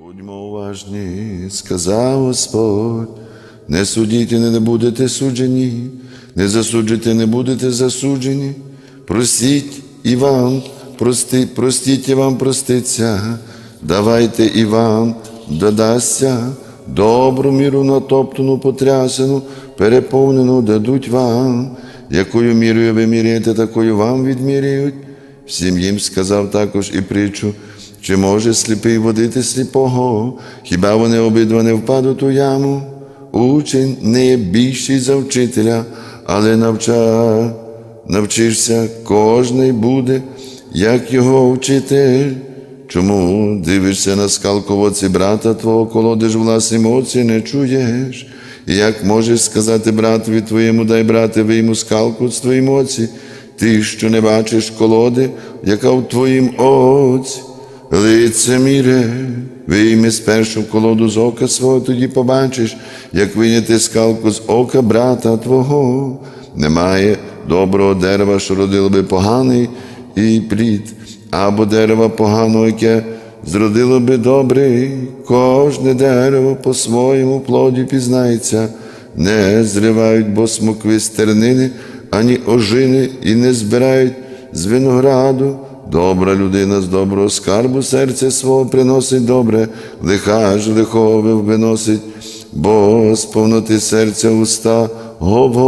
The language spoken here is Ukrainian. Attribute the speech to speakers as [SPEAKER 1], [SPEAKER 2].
[SPEAKER 1] Будьмо уважні, сказав Господь, не судіть і не будете суджені, не засуджуйте, не будете засуджені, простіть і вам, прости, простіть і вам проститься, давайте і вам додасться, добру міру натоптану, потрясену, переповнену дадуть вам, якою мірою ви міряєте, такою вам відміряють. Всім їм сказав також і притчу, чи може сліпий водити сліпого, хіба вони обидва не впадуть у яму? Учень не є більший за вчителя, але навча, навчишся, кожний буде, як його вчитель. Чому дивишся на скалку оці брата твого, колодиш власним оці не чуєш? І як можеш сказати братові твоєму, дай брате, вийму скалку з твоїм оці, ти, що не бачиш колоди, яка в твоїм оці, лицеміре, вийми спершу колоду з ока свого, тоді побачиш, як виняти скалку з ока брата твого. Немає доброго дерева, що родило би поганий і плід, або дерева поганого, яке зродило би добрий, кожне дерево по своєму плоді пізнається, не зривають бо смокви з ані ожини, і не збирають з винограду. Добра людина з доброго скарбу серця свого приносить добре, лиха ж лихове виносить, бо з повноти серця уста говорять.